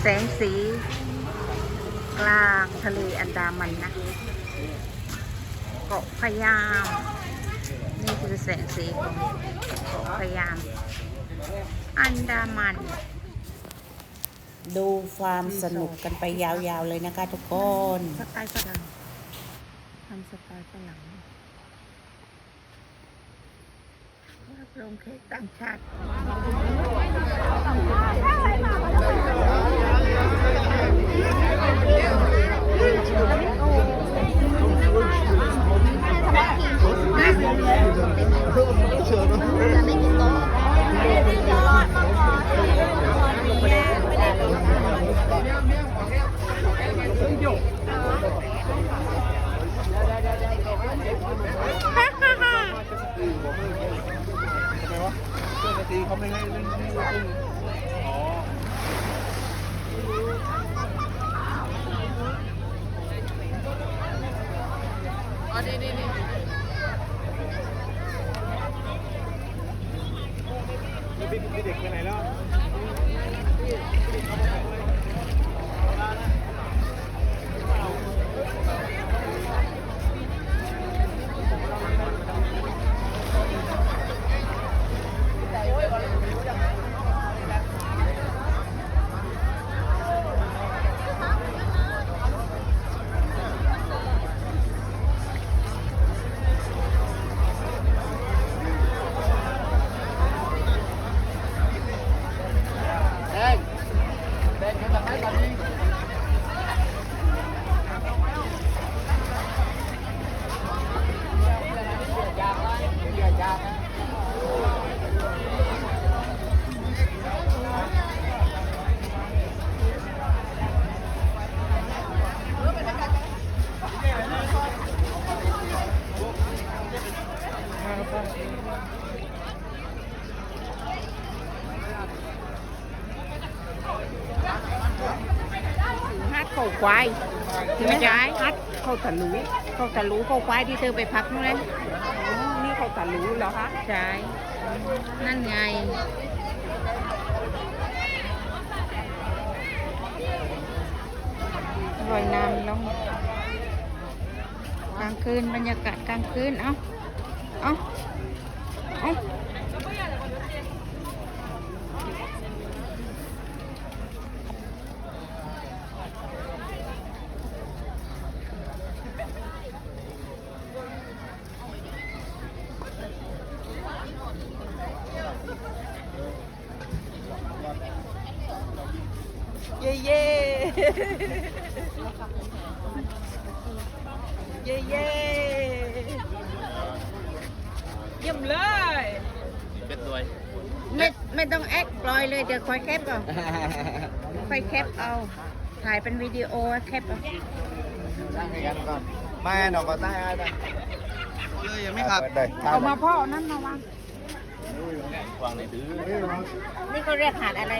แสงสี กลางทะเลอันดามันนะ เกาะพะยาม นี่คือแสงสีของเกาะพะยาม อันดามัน ดูความสนุกกันไปยาวๆเลยนะคะทุกคนสไตล์ฝรั่งทำสไตล์ฝรั่งรับรองเค้กต่างชาติ พี่เด็กไปไหนแล้ว ควายไม่ใช่ฮัทเขาตะลุเขาตะลุเขาควายที่เธอไปพักนู่นเลยนี่เขาตัดรู้แล้วคะใช่นั่นไงรอยน้ำลงกลางคืนบรรยากาศกลางคืน เอ้า เอ้า เอ้า เย่เย่ เย่เย่เยี่ยมเลยเป็นด้วยไม่ไม่ต้องแอคปล่อยเลย เดี๋ยวคอยแคปเอาคอยแคปเอา ถ่ายเป็นวิดีโอแคปเอาตั้งให้กันก่อนไม่หนอกก็ตั้งให้ได้เลยยังไม่ขับเอามาพ่อเอานั่นมาวางวางในดื้อนี่เขาเรียกหาดอะไร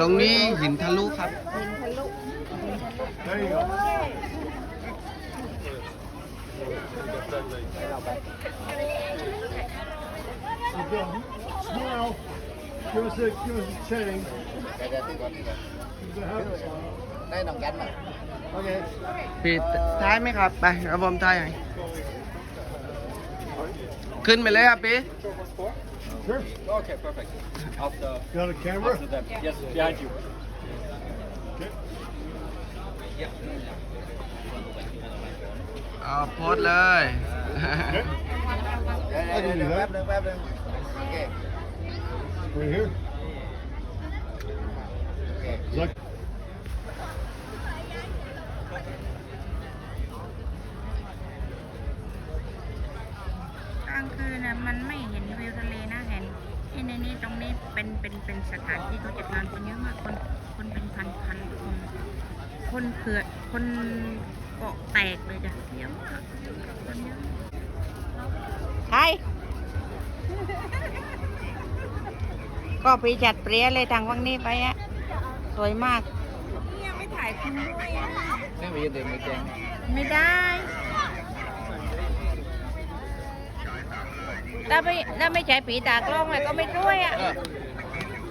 ตรงนี้หินทะลุครับ หินทะลุ Now, give us a give us a change. เดี๋ยวที่ก่อนที่ก่อนได้หนองกันมา Okay. ปิดท้ายไหมครับ ไปเอาผมท้ายให้ขึ้นไปเลยครับพี่ Sure. Okay, perfect. After, Got a camera? after them. Yes, behind you. เอาโพสเลย เดี๋ยวเดี๋ยวเดี๋ยวแป๊บนึงแป๊บนึงโอเค Right here. โอเค Is that กลางคืนนะมันไม่เห็นวิวทะเลนะเห็นไอ้ในนี้ตรงนี้เป็นเป็นเป็นสถานที่เขาจัดงานคนเยอะมากคนคนเป็นพันพันคน คนเขื่อนคนเกาะแตกเลยจ้ะเยอะมากคนเยอะใครก็ปรีจัดเปรี้ยเลยทางวังนี้ไปอะสวยมากเนี่ยไม่ถ่ายคุณด้วยอะนี่มีเด็กมีแจงไม่ได้ถ้าไม่ถ้าไม่ใช้ผีตากล้องอะก็ไม่ช่วยอะ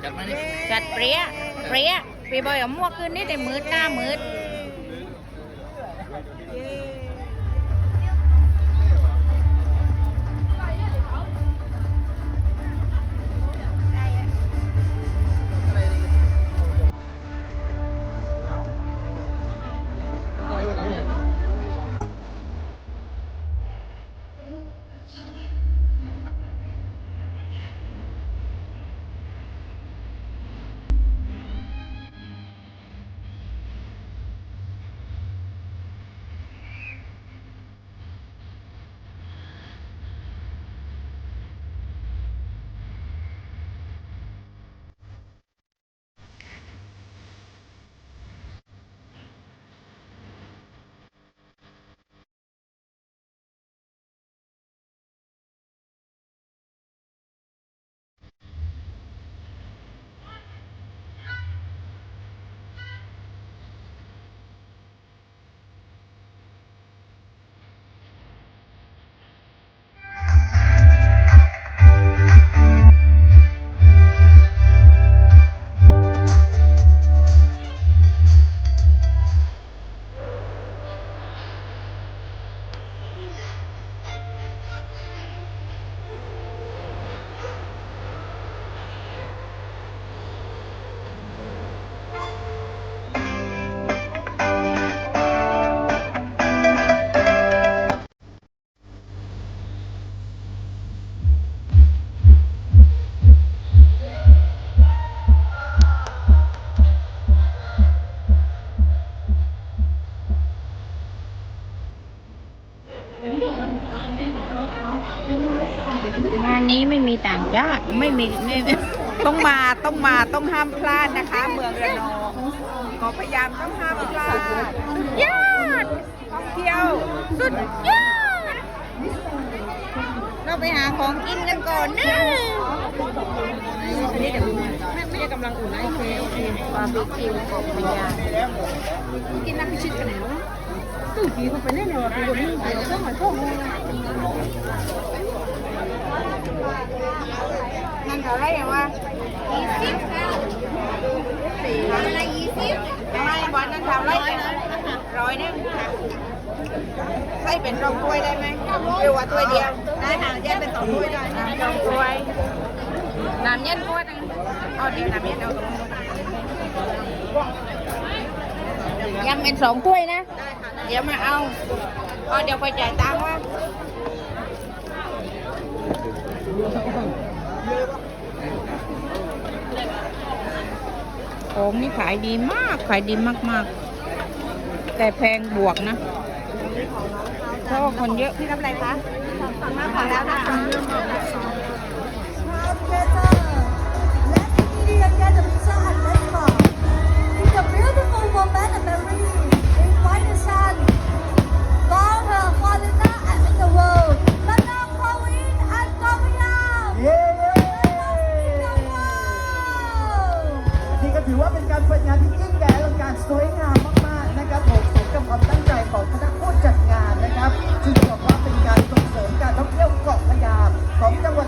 จัดมาดิจัดเปรี้ยเปรี้ย พี่บอยเอาหมวกขึ้นนี่แต่มืดหน้ามืด ต่างญาติไม่มีไม่ต้องมาต้องมาต้องห้ามพลาดนะคะ เมืองระนองขอพยายามต้องห้ามพลาดยอดท่องเที่ยวสุดยอดเราไปหาของกินกันก่อนนะไม่ไม่ได้กำลังอุ่นไอเคโอเคบาร์บีคิวกบพยากินน้ำพิชิตกันไหนวตู้จีเขาไปเล่นเนี่ยวะไปบนนี้ไปต้องมาท่อง เลยนั่นเท่าไรวะยี่สิบทำอะไรยี่สิบทำไมวันนั้นเท่าไรร้อยหนึงใส่เป็นรองถ้วยได้ไหมหรือว่าถ้วยเดียวได้ค่ะแยกเป็นสองถ้วยได้นะรองถ้วยน้ำเย็นขวดหนึงเอาเดี๋ยวน้ำเย็นเอาตรงนู้นยำเป็นสองถ้วยนะ เดี๋ยวมาเอาเอาเดี๋ยวไปจ่ายตังค์ว่า ของนี่ขายดีมาก ขายดีมากๆ แต่แพงบวกนะเพราะว่าคนเยอะพี่ทำอะไรคะมาขอแล้วนะคะ It's a beautiful woman, Mary, สวยงามมากๆนะครับผมสมกับความตั้งใจของคณะผู้จัดงานนะครับ จึงบอกว่าเป็นการส่งเสริมการท่องเที่ยวเกาะพะยาของจังหวัด